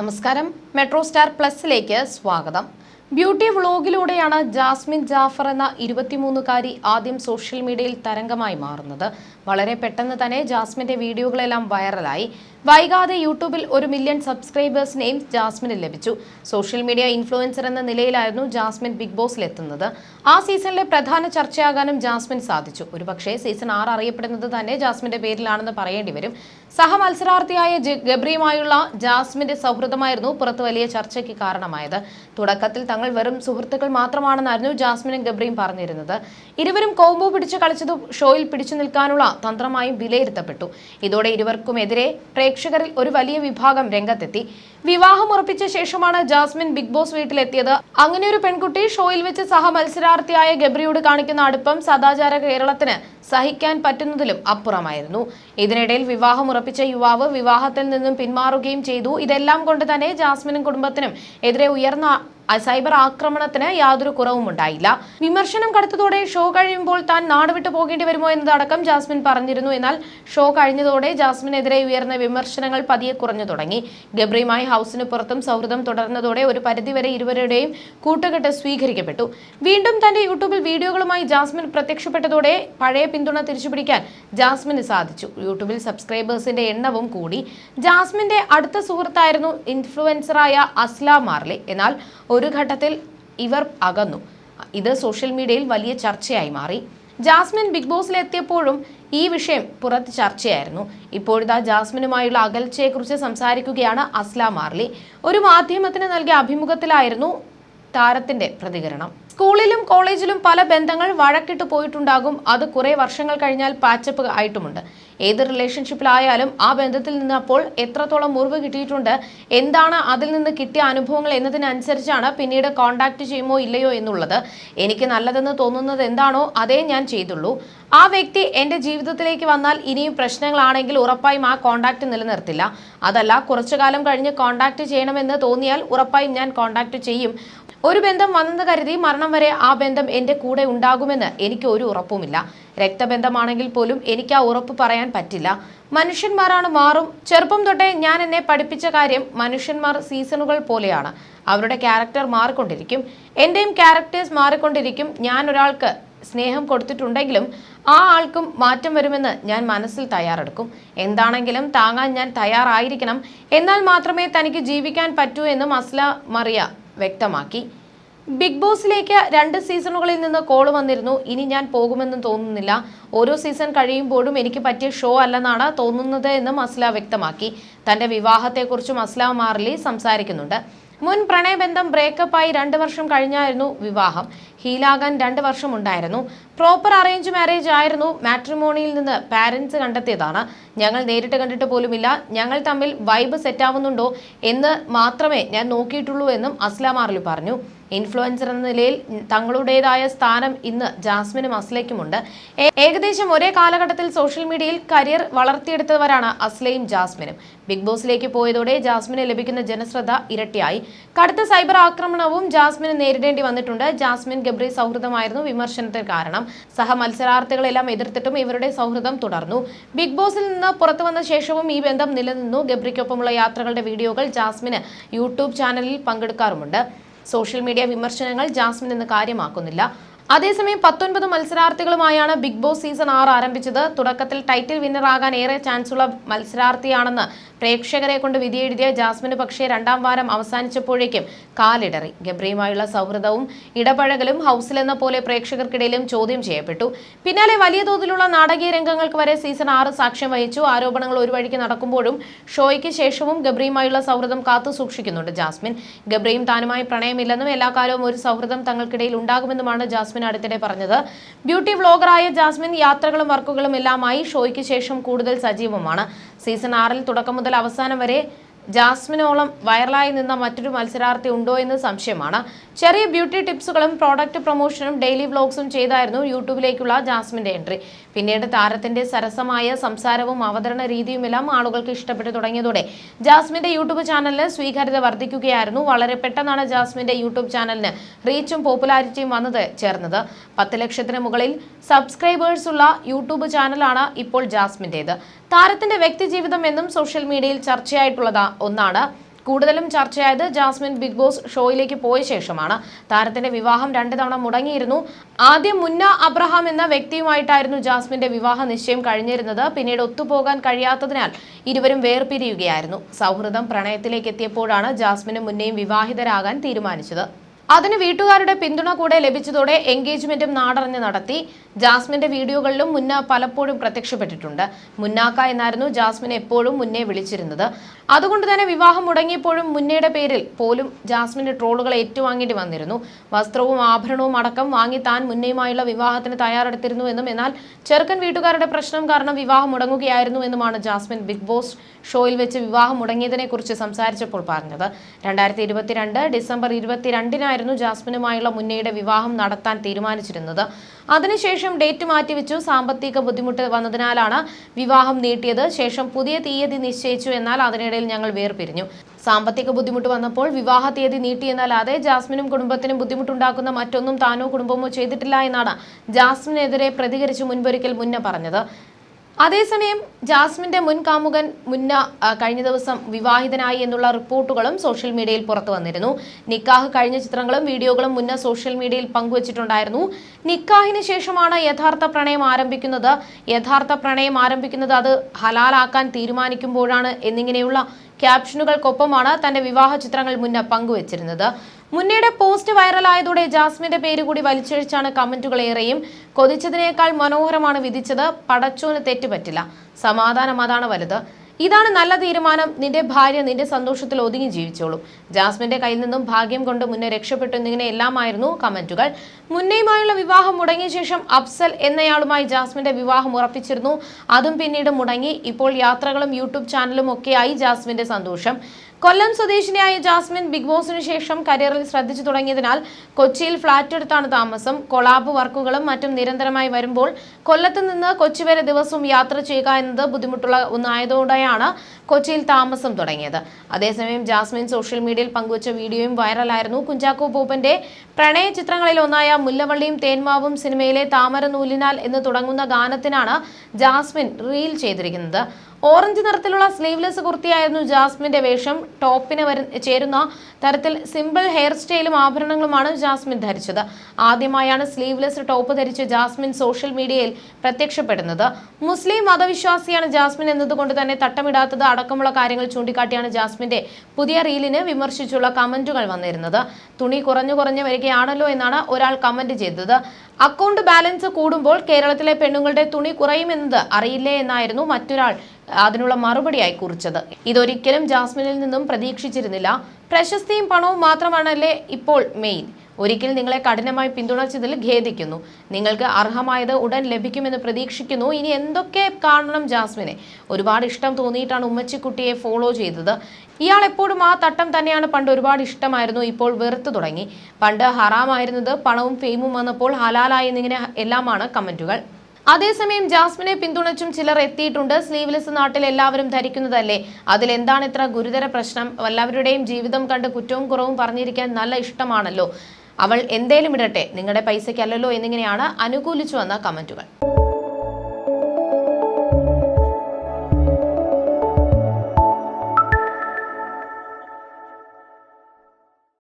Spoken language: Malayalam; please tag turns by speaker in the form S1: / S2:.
S1: നമസ്കാരം. മെട്രോ സ്റ്റാർ പ്ലസിലേക്ക് സ്വാഗതം. ബ്യൂട്ടി വ്ളോഗിലൂടെയാണ് ജാസ്മിൻ ജാഫർ എന്ന ഇരുപത്തിമൂന്നുകാരി ആദ്യം സോഷ്യൽ മീഡിയയിൽ തരംഗമായി മാറുന്നത്. വളരെ പെട്ടെന്ന് തന്നെ ജാസ്മിന്റെ വീഡിയോകളെല്ലാം വൈറലായി. വൈകാതെ യൂട്യൂബിൽ ഒരു മില്യൺ സബ്സ്ക്രൈബേഴ്സിനെയും ജാസ്മിന് ലഭിച്ചു. സോഷ്യൽ മീഡിയ ഇൻഫ്ലുവൻസർ എന്ന നിലയിലായിരുന്നു ജാസ്മിൻ ബിഗ് ബോസിലെത്തുന്നത്. ആ സീസണിലെ പ്രധാന ചർച്ചയാകാനും ജാസ്മിൻ സാധിച്ചു. ഒരുപക്ഷേ സീസൺ ആറ് അറിയപ്പെടുന്നത് തന്നെ ജാസ്മിന്റെ പേരിലാണെന്ന് പറയേണ്ടി വരും. സഹമത്സരാർത്ഥിയായ ഗബ്രിയുമായുള്ള ജാസ്മിന്റെ സൗഹൃദമായിരുന്നു പുറത്ത് വലിയ ചർച്ചയ്ക്ക് കാരണമായത്. തുടക്കത്തിൽ തങ്ങൾ വെറും സുഹൃത്തുക്കൾ മാത്രമാണെന്നായിരുന്നു ജാസ്മിനും ഗബ്രിയും പറഞ്ഞിരുന്നത്. ഇരുവരും കോംബോ പിടിച്ച് കളിച്ചത് ഷോയിൽ പിടിച്ചു നിൽക്കാനുള്ള തന്ത്രമായും വിലയിരുത്തപ്പെട്ടു. ഇതോടെ ഇരുവർക്കുമെതിരെ പ്രേക്ഷകരിൽ ഒരു വലിയ വിഭാഗം രംഗത്തെത്തി. വിവാഹം ഉറപ്പിച്ച ശേഷമാണ് ജാസ്മിൻ ബിഗ് ബോസ് വീട്ടിലെത്തിയത്. അങ്ങനെ ഒരു പെൺകുട്ടി ഷോയിൽ വെച്ച് സഹ മത്സരാർത്ഥിയായ ഗബ്രിയോട് കാണിക്കുന്ന അടുപ്പം സദാചാര കേരളത്തിന് സഹിക്കാൻ പറ്റുന്നതിലും അപ്പുറമായിരുന്നു. ഇതിനിടയിൽ വിവാഹം ഉറപ്പിച്ച യുവാവ് വിവാഹത്തിൽ നിന്നും പിന്മാറുകയും ചെയ്തു. ഇതെല്ലാം കൊണ്ട് തന്നെ ജാസ്മിനും കുടുംബത്തിനും എതിരെ ഉയർന്ന സൈബർ ആക്രമണത്തിന് യാതൊരു കുറവും ഉണ്ടായില്ല. വിമർശനം കടുത്തതോടെ ഷോ കഴിയുമ്പോൾ താൻ നാടുവിട്ടു പോകേണ്ടി വരുമോ എന്നതടക്കം ജാസ്മിൻ പറഞ്ഞിരുന്നു. എന്നാൽ ഷോ കഴിഞ്ഞതോടെ ജാസ്മിനെതിരെ ഉയർന്ന വിമർശനങ്ങൾ പതിയെ കുറഞ്ഞു തുടങ്ങി. ഗബ്രിയുമായി ഹൗസിന് പുറത്തും സൗഹൃദം തുടർന്നതോടെ ഒരു പരിധിവരെ ഇരുവരുടെയും കൂട്ടുകെട്ട് സ്വീകരിക്കപ്പെട്ടു. വീണ്ടും തന്റെ യൂട്യൂബിൽ വീഡിയോകളുമായി ജാസ്മിൻ പ്രത്യക്ഷപ്പെട്ടതോടെ പഴയ പിന്തുണ തിരിച്ചുപിടിക്കാൻ ജാസ്മിന് സാധിച്ചു. യൂട്യൂബിൽ സബ്സ്ക്രൈബേഴ്സിന്റെ എണ്ണവും കൂടി. ജാസ്മിന്റെ അടുത്ത സുഹൃത്തായിരുന്നു ഇൻഫ്ലുവൻസറായ അസ്ല മാർലി. എന്നാൽ ഒരു ഘട്ടത്തിൽ ഇവർ അകന്നു. ഇത് സോഷ്യൽ മീഡിയയിൽ വലിയ ചർച്ചയായി മാറി. ജാസ്മിൻ ബിഗ് ബോസിലെത്തിയപ്പോഴും ഈ വിഷയം പുറത്ത് ചർച്ചയായിരുന്നു. ഇപ്പോഴത്തെ ജാസ്മിനുമായുള്ള അകൽച്ചയെക്കുറിച്ച് സംസാരിക്കുകയാണ് അസ്ലാം മാർലി. ഒരു മാധ്യമത്തിന് നൽകിയ അഭിമുഖത്തിലായിരുന്നു താരത്തിന്റെ പ്രതികരണം. സ്കൂളിലും കോളേജിലും പല ബന്ധങ്ങൾ വഴക്കിട്ട് പോയിട്ടുണ്ടാകും. അത് കുറേ വർഷങ്ങൾ കഴിഞ്ഞാൽ പാച്ചപ്പ് ആയിട്ടുമുണ്ട്. ഏത് റിലേഷൻഷിപ്പിലായാലും ആ ബന്ധത്തിൽ നിന്ന് അപ്പോൾ എത്രത്തോളം മുറിവ് കിട്ടിയിട്ടുണ്ട് എന്താണ് അതിൽ നിന്ന് കിട്ടിയ അനുഭവങ്ങൾ എന്നതിനനുസരിച്ചാണ് പിന്നീട് കോണ്ടാക്ട് ചെയ്യുമോ ഇല്ലയോ എന്നുള്ളത്. എനിക്ക് നല്ലതെന്ന് തോന്നുന്നത് എന്താണോ അതേ ഞാൻ ചെയ്തുള്ളൂ. ആ വ്യക്തി എന്റെ ജീവിതത്തിലേക്ക് വന്നാൽ ഇനിയും പ്രശ്നങ്ങളാണെങ്കിൽ ഉറപ്പായും ആ കോണ്ടാക്ട് നിലനിർത്തില്ല. അതല്ല കുറച്ചു കാലം കഴിഞ്ഞ് കോണ്ടാക്ട് ചെയ്യണമെന്ന് തോന്നിയാൽ ഉറപ്പായും ഞാൻ കോണ്ടാക്ട് ചെയ്യും. ഒരു ബന്ധം വന്നെന്ന് കരുതി മരണം വരെ ആ ബന്ധം എന്റെ കൂടെ ഉണ്ടാകുമെന്ന് എനിക്ക് ഒരു ഉറപ്പുമില്ല. രക്തബന്ധമാണെങ്കിൽ പോലും എനിക്ക് ആ ഉറപ്പ് പറയാൻ പറ്റില്ല. മനുഷ്യന്മാരാണ് മാറും. ചെറുപ്പം തൊട്ടേ ഞാൻ എന്നെ പഠിപ്പിച്ച കാര്യം മനുഷ്യന്മാർ സീസണുകൾ പോലെയാണ്. അവരുടെ ക്യാരക്ടർ മാറിക്കൊണ്ടിരിക്കും. എന്റെയും ക്യാരക്ടേഴ്സ് മാറിക്കൊണ്ടിരിക്കും. ഞാൻ ഒരാൾക്ക് സ്നേഹം കൊടുത്തിട്ടുണ്ടെങ്കിലും ആ ആൾക്കും മാറ്റം വരുമെന്ന് ഞാൻ മനസ്സിൽ തയ്യാറെടുക്കും. എന്താണെങ്കിലും താങ്ങാൻ ഞാൻ തയ്യാറായിരിക്കണം. എന്നാൽ മാത്രമേ തനിക്ക് ജീവിക്കാൻ പറ്റൂ എന്നും അസ്ല മറിയ വ്യക്തമാക്കി. ബിഗ് ബോസിലേക്ക് രണ്ട് സീസണുകളിൽ നിന്ന് കോൾ വന്നിരുന്നു. ഇനി ഞാൻ പോകുമെന്നും തോന്നുന്നില്ല. ഓരോ സീസൺ കഴിയുമ്പോഴും എനിക്ക് പറ്റിയ ഷോ അല്ലെന്നാണ് തോന്നുന്നത് എന്നും അസ്ല വ്യക്തമാക്കി. തന്റെ വിവാഹത്തെക്കുറിച്ച് അസ്ല മാർലി സംസാരിക്കുന്നുണ്ട്. മുൻ പ്രണയബന്ധം ബ്രേക്കപ്പായി രണ്ട് വർഷം കഴിഞ്ഞായിരുന്നു വിവാഹം. ഹീലാകാൻ രണ്ട് വർഷം ഉണ്ടായിരുന്നു. പ്രോപ്പർ അറേഞ്ച് മാരേജ് ആയിരുന്നു മാട്രിമോണിയിൽ നിന്ന് പാരന്റ്സ് കണ്ടെത്തിയതാണ്. ഞങ്ങൾ നേരിട്ട് കണ്ടിട്ട് പോലുമില്ല. ഞങ്ങൾ തമ്മിൽ വൈബ് സെറ്റാവുന്നുണ്ടോ എന്ന് മാത്രമേ ഞാൻ നോക്കിയിട്ടുള്ളൂ എന്നും അസ്ലാമാർലി പറഞ്ഞു. ഇൻഫ്ലുവൻസർ എന്ന നിലയിൽ തങ്ങളുടേതായ സ്ഥാനം ഇന്ന് ജാസ്മിനും അസ്ലയ്ക്കുമുണ്ട്. ഏകദേശം ഒരേ കാലഘട്ടത്തിൽ സോഷ്യൽ മീഡിയയിൽ കരിയർ വളർത്തിയെടുത്തവരാണ് അസ്ലയും ജാസ്മിനും. ബിഗ് ബോസിലേക്ക് പോയതോടെ ജാസ്മിന് ലഭിക്കുന്ന ജനശ്രദ്ധ ഇരട്ടിയായി. കടുത്ത സൈബർ ആക്രമണവും ജാസ്മിന് നേരിടേണ്ടി വന്നിട്ടുണ്ട്. ജാസ്മിൻ ഗബ്രി സൗഹൃദമായിരുന്നു വിമർശനത്തിന് കാരണം. സഹ മത്സരാർത്ഥികളെല്ലാം എതിർത്തിട്ടും ഇവരുടെ സൗഹൃദം തുടർന്നു. ബിഗ് ബോസിൽ നിന്ന് പുറത്തു വന്ന ശേഷവും ഈ ബന്ധം നിലനിന്നു. ഗബ്രിക്കൊപ്പമുള്ള യാത്രകളുടെ വീഡിയോകൾ ജാസ്മിന് യൂട്യൂബ് ചാനലിൽ പങ്കെടുക്കാറുമുണ്ട്. സോഷ്യൽ മീഡിയ വിമർശനങ്ങൾ ജാസ്മിൻ എന്ന് കാര്യമാക്കുന്നില്ല. അതേസമയം പത്തൊൻപത് മത്സരാർത്ഥികളുമായാണ് ബിഗ് ബോസ് സീസൺ ആറ് ആരംഭിച്ചത്. തുടക്കത്തിൽ ടൈറ്റിൽ വിന്നറാകാൻ ഏറെ ചാൻസുള്ള മത്സരാർത്ഥിയാണെന്ന് പ്രേക്ഷകരെ കൊണ്ട് വിധിയെഴുതിയ ജാസ്മിന് പക്ഷേ രണ്ടാം വാരം അവസാനിച്ചപ്പോഴേക്കും കാലിടറി. ഗബ്രിയുമായുള്ള സൗഹൃദവും ഇടപഴകലും ഹൗസിലെന്ന പോലെ പ്രേക്ഷകർക്കിടയിലും ചോദ്യം ചെയ്യപ്പെട്ടു. പിന്നാലെ വലിയ തോതിലുള്ള നാടകീയ രംഗങ്ങൾക്ക് വരെ സീസൺ ആറ് സാക്ഷ്യം വഹിച്ചു. ആരോപണങ്ങൾ ഒരു വഴിക്ക് നടക്കുമ്പോഴും ഷോയ്ക്ക് ശേഷവും ഗബ്രിയുമായുള്ള സൗഹൃദം കാത്തു സൂക്ഷിക്കുന്നുണ്ട് ജാസ്മിൻ. ഗബ്രിയും താനുമായി പ്രണയമില്ലെന്നും എല്ലാ കാലവും ഒരു സൗഹൃദം തങ്ങൾക്കിടയിൽ ഉണ്ടാകുമെന്നുമാണ് ജാസ്മിൻ അടുത്തിടെ പറഞ്ഞത് ബ്യൂട്ടി വ്ളോഗറായ ജാസ്മിൻ യാത്രകളും വർക്കുകളും എല്ലാമായി ഷോയ്ക്ക് ശേഷം കൂടുതൽ സജീവമാണ്. സീസൺ ആറിൽ തുടക്കം മുതൽ അവസാനം വരെ ജാസ്മിനോളം വൈറലായി നിന്ന മറ്റൊരു മത്സരാർത്ഥി ഉണ്ടോ എന്ന് സംശയമാണ്. ചെറിയ ബ്യൂട്ടി ടിപ്സുകളും പ്രോഡക്റ്റ് പ്രൊമോഷനും ഡെയിലി വ്ലോഗ്സും ചെയ്തായിരുന്നു യൂട്യൂബിലേക്കുള്ള ജാസ്മിന്റെ എൻട്രി പിന്നീട് താരത്തിന്റെ സരസമായ സംസാരവും അവതരണ രീതിയുമെല്ലാം ആളുകൾക്ക് ഇഷ്ടപ്പെട്ടു തുടങ്ങിയതോടെ ജാസ്മിന്റെ യൂട്യൂബ് ചാനലിന് സ്വീകാര്യത വർദ്ധിക്കുകയായിരുന്നു. വളരെ പെട്ടെന്നാണ് ജാസ്മിന്റെ യൂട്യൂബ് ചാനലിന് റീച്ചും പോപ്പുലാരിറ്റിയും വന്നത് ചേർന്നത്. പത്ത് ലക്ഷത്തിന് മുകളിൽ സബ്സ്ക്രൈബേഴ്സ് ഉള്ള യൂട്യൂബ് ചാനലാണ് ഇപ്പോൾ ജാസ്മിന്റേത്. താരത്തിന്റെ വ്യക്തിജീവിതം എന്നും സോഷ്യൽ മീഡിയയിൽ ചർച്ചയായിട്ടുള്ളത് ഒന്നാണ്. കൂടുതലും ചർച്ചയായത് ജാസ്മിൻ ബിഗ് ബോസ് ഷോയിലേക്ക് പോയ ശേഷമാണ്. താരത്തിന്റെ വിവാഹം രണ്ട് തവണ മുടങ്ങിയിരുന്നു. ആദ്യം മുന്ന അബ്രഹാം എന്ന വ്യക്തിയുമായിട്ടായിരുന്നു ജാസ്മിന്റെ വിവാഹ നിശ്ചയം കഴിഞ്ഞിരുന്നത്. പിന്നീട് ഒത്തുപോകാൻ കഴിയാത്തതിനാൽ ഇരുവരും വേർപിരിയുകയായിരുന്നു. സൗഹൃദം പ്രണയത്തിലേക്ക് എത്തിയപ്പോഴാണ് ജാസ്മിനും മുന്നയും വിവാഹിതരാകാൻ തീരുമാനിച്ചത്. അതിന് വീട്ടുകാരുടെ പിന്തുണ കൂടെ ലഭിച്ചതോടെ എൻഗേജ്മെന്റും നാടറിഞ്ഞ് നടത്തി. ജാസ്മിന്റെ വീഡിയോകളിലും മുന്ന പലപ്പോഴും പ്രത്യക്ഷപ്പെട്ടിട്ടുണ്ട്. മുന്നാക്ക എന്നായിരുന്നു ജാസ്മിൻ എപ്പോഴും മുന്നേ വിളിച്ചിരുന്നത്. അതുകൊണ്ട് തന്നെ വിവാഹം മുടങ്ങിയപ്പോഴും മുന്നയുടെ പേരിൽ പോലും ജാസ്മിന്റെ ട്രോളുകൾ ഏറ്റുവാങ്ങേണ്ടി വന്നിരുന്നു. വസ്ത്രവും ആഭരണവും അടക്കം വാങ്ങി താൻ മുന്നയുമായുള്ള വിവാഹത്തിന് തയ്യാറെടുത്തിരുന്നു എന്നും എന്നാൽ ചെറുക്കൻ വീട്ടുകാരുടെ പ്രശ്നം കാരണം വിവാഹം മുടങ്ങുകയായിരുന്നു എന്നുമാണ് ജാസ്മിൻ ബിഗ് ബോസ് ഷോയിൽ വെച്ച് വിവാഹം മുടങ്ങിയതിനെ കുറിച്ച് സംസാരിച്ചപ്പോൾ പറഞ്ഞത്. രണ്ടായിരത്തി ഡിസംബർ ഇരുപത്തിരണ്ടിനായിരുന്നു ജാസ്മിനുമായുള്ള മുന്നയുടെ വിവാഹം നടത്താൻ തീരുമാനിച്ചിരുന്നത്. അതിനുശേഷം ഡേറ്റ് മാറ്റിവെച്ചു. സാമ്പത്തിക ബുദ്ധിമുട്ട് വന്നതിനാലാണ് വിവാഹം നീട്ടിയത്. ശേഷം പുതിയ തീയതി നിശ്ചയിച്ചു എന്നാൽ അതിനിടയിൽ ഞങ്ങൾ വേർപിരിഞ്ഞു. സാമ്പത്തിക ബുദ്ധിമുട്ട് വന്നപ്പോൾ വിവാഹ തീയതി നീട്ടിയെന്നല്ലാതെ ജാസ്മിനും കുടുംബത്തിനും ബുദ്ധിമുട്ടുണ്ടാക്കുന്ന മറ്റൊന്നും താനോ കുടുംബമോ ചെയ്തിട്ടില്ല എന്നാണ് ജാസ്മിനെതിരെ പ്രതികരിച്ച് മുൻപൊരിക്കൽ മുന്നേ പറഞ്ഞത്. അതേസമയം ജാസ്മിന്റെ മുൻ കാമുകൻ മുന്ന കഴിഞ്ഞ ദിവസം വിവാഹിതനായി എന്നുള്ള റിപ്പോർട്ടുകളും സോഷ്യൽ മീഡിയയിൽ പുറത്തു വന്നിരുന്നു. നിക്കാഹ് കഴിഞ്ഞ ചിത്രങ്ങളും വീഡിയോകളും മുന്ന സോഷ്യൽ മീഡിയയിൽ പങ്കുവച്ചിട്ടുണ്ടായിരുന്നു. നിക്കാഹിന് ശേഷമാണ് യഥാർത്ഥ പ്രണയം ആരംഭിക്കുന്നത്. യഥാർത്ഥ പ്രണയം ആരംഭിക്കുന്നത് അത് ഹലാലാക്കാൻ തീരുമാനിക്കുമ്പോഴാണ് എന്നിങ്ങനെയുള്ള ക്യാപ്ഷനുകൾക്കൊപ്പമാണ് തന്റെ വിവാഹ ചിത്രങ്ങൾ മുന്ന പങ്കുവച്ചിരുന്നത്. മുന്നയുടെ പോസ്റ്റ് വൈറലായതോടെ ജാസ്മിന്റെ പേര് കൂടി വലിച്ചഴിച്ചാണ് കമന്റുകൾ ഏറെയും. കൊതിച്ചതിനേക്കാൾ മനോഹരമാണ് വിധിച്ചത്. പടച്ചോന് തെറ്റുപറ്റില്ല. സമാധാനം അതാണ് വലുത്. ഇതാണ് നല്ല തീരുമാനം. നിന്റെ ഭാര്യ നിന്റെ സന്തോഷത്തിൽ ഒതുങ്ങി ജീവിച്ചോളും. ജാസ്മിന്റെ കയ്യിൽ നിന്നും ഭാഗ്യം കൊണ്ട് മുന്നേ രക്ഷപ്പെട്ടു എന്നിങ്ങനെ എല്ലാമായിരുന്നു കമന്റുകൾ. മുന്നയുമായുള്ള വിവാഹം മുടങ്ങിയ ശേഷം അഫ്സൽ എന്നയാളുമായി ജാസ്മിന്റെ വിവാഹം ഉറപ്പിച്ചിരുന്നു. അതും പിന്നീട് മുടങ്ങി. ഇപ്പോൾ യാത്രകളും യൂട്യൂബ് ചാനലും ഒക്കെയായി ജാസ്മിന്റെ സന്തോഷം. കൊല്ലം സ്വദേശിനിയായ ജാസ്മിൻ ബിഗ് ബോസിന് ശേഷം കരിയറിൽ ശ്രദ്ധിച്ചു തുടങ്ങിയതിനാൽ കൊച്ചിയിൽ ഫ്ളാറ്റ് എടുത്താണ് താമസം. കൊളാബ് വർക്കുകളും മറ്റും നിരന്തരമായി വരുമ്പോൾ കൊല്ലത്ത് നിന്ന് കൊച്ചി വരെ ദിവസവും യാത്ര ചെയ്യുക എന്നത് ബുദ്ധിമുട്ടുള്ള ഒന്നായതോടെയാണ് കൊച്ചിയിൽ താമസം തുടങ്ങിയത്. അതേസമയം ജാസ്മിൻ സോഷ്യൽ മീഡിയയിൽ പങ്കുവച്ച വീഡിയോയും വൈറലായിരുന്നു. കുഞ്ചാക്കോ ബോബന്റെ പ്രണയ ചിത്രങ്ങളിൽ ഒന്നായ മുല്ലവള്ളിയും തേന്മാവും സിനിമയിലെ താമര നൂലിനാൽ എന്ന് തുടങ്ങുന്ന ഗാനത്തിനാണ് ജാസ്മിൻ റീൽ ചെയ്തിരിക്കുന്നത്. ഓറഞ്ച് നിറത്തിലുള്ള സ്ലീവ്ലെസ് കുർത്തിയായിരുന്നു ജാസ്മിന്റെ വേഷം. ടോപ്പിന് ചേരുന്ന തരത്തിൽ സിമ്പിൾ ഹെയർ സ്റ്റൈലും ആഭരണങ്ങളുമാണ് ജാസ്മിൻ ധരിച്ചത്. ആദ്യമായാണ് സ്ലീവ്ലെസ് ടോപ്പ് ധരിച്ച് ജാസ്മിൻ സോഷ്യൽ മീഡിയയിൽ പ്രത്യക്ഷപ്പെടുന്നത്. മുസ്ലിം മതവിശ്വാസിയാണ് ജാസ്മിൻ എന്നതുകൊണ്ട് തന്നെ തട്ടമിടാത്തത്. അടക്കമുള്ള കാര്യങ്ങൾ ചൂണ്ടിക്കാട്ടിയാണ് ജാസ്മിന്റെ പുതിയ റീലിന് വിമർശിച്ചുള്ള കമന്റുകൾ വന്നിരുന്നത്. തുണി കുറഞ്ഞു കുറഞ്ഞു വരികയാണല്ലോ എന്നാണ് ഒരാൾ കമന്റ് ചെയ്തത്. അക്കൗണ്ട് ബാലൻസ് കൂടുമ്പോൾ കേരളത്തിലെ പെണ്ണുങ്ങളുടെ തുണി കുറയുമെന്നത് അറിയില്ലേ എന്നായിരുന്നു മറ്റൊരാൾ അതിനുള്ള മറുപടിയായി കുറിച്ചത്. ഇതൊരിക്കലും ജാസ്മിനിൽ നിന്നും പ്രതീക്ഷിച്ചിരുന്നില്ല. പ്രശസ്തിയും പണവും മാത്രമാണല്ലേ ഇപ്പോൾ മെയിൻ ഒരിക്കൽ നിങ്ങളെ കഠിനമായി പിന്തുണച്ചതിൽ ഖേദിക്കുന്നു. നിങ്ങൾക്ക് അർഹമായത് ഉടൻ ലഭിക്കുമെന്ന് പ്രതീക്ഷിക്കുന്നു. ഇനി എന്തൊക്കെ കാണണം ജാസ്മിനെ? ഒരുപാട് ഇഷ്ടം തോന്നിയിട്ടാണ് ഉമ്മച്ചിക്കുട്ടിയെ ഫോളോ ചെയ്തത്. ഇയാൾ എപ്പോഴും ആ തട്ടം തന്നെയാണ് പണ്ട് ഒരുപാട് ഇഷ്ടമായിരുന്നു. ഇപ്പോൾ വെറുത്തു തുടങ്ങി. പണ്ട് ഹറാമായിരുന്നത് പണവും ഫെയിമും വന്നപ്പോൾ ഹലാലായി എന്നിങ്ങനെ എല്ലാമാണ് കമന്റുകൾ. അതേസമയം ജാസ്മിനെ പിന്തുണച്ചും ചിലർ എത്തിയിട്ടുണ്ട്. സ്ലീവ്ലെസ് നാട്ടിൽ എല്ലാവരും ധരിക്കുന്നതല്ലേ? അതിലെന്താണ് ഇത്ര ഗുരുതര പ്രശ്നം? എല്ലാവരുടെയും ജീവിതം കണ്ട് കുറ്റവും കുറവും പറഞ്ഞിരിക്കാൻ നല്ല ഇഷ്ടമാണല്ലോ. അവൾ എന്തേലും ഇടട്ടെ? നിങ്ങളുടെ പൈസയ്ക്കല്ലല്ലോ എന്നിങ്ങനെയാണ് അനുകൂലിച്ചു വന്ന കമന്റുകൾ.